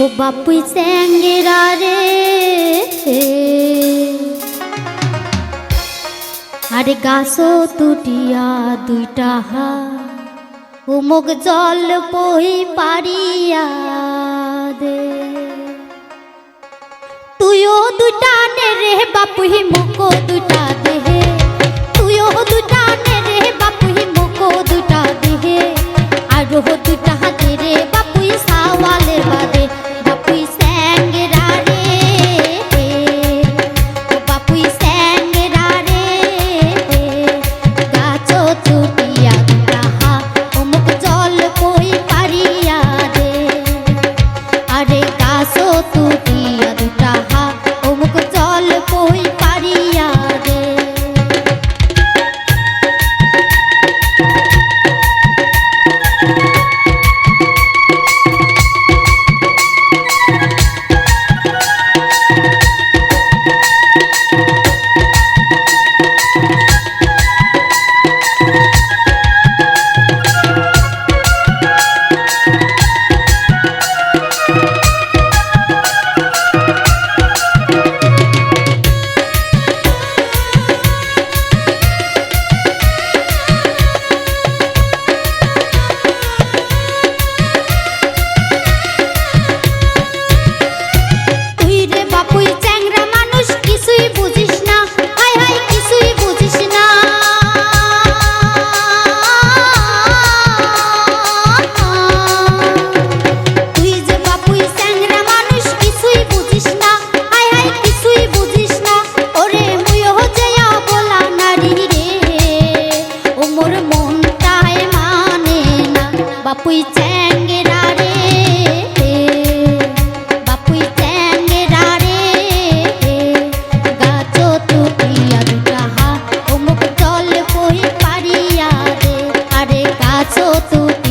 ও বাপুই স্যাঙ্গেরা রে। আরে গাছো তুটিয়া দুইটা হা উমুক জল পহি পারিয়া দে। তুইও দুটা নে রে বাপুহি মুখ দুটা দে। আছো তুমি।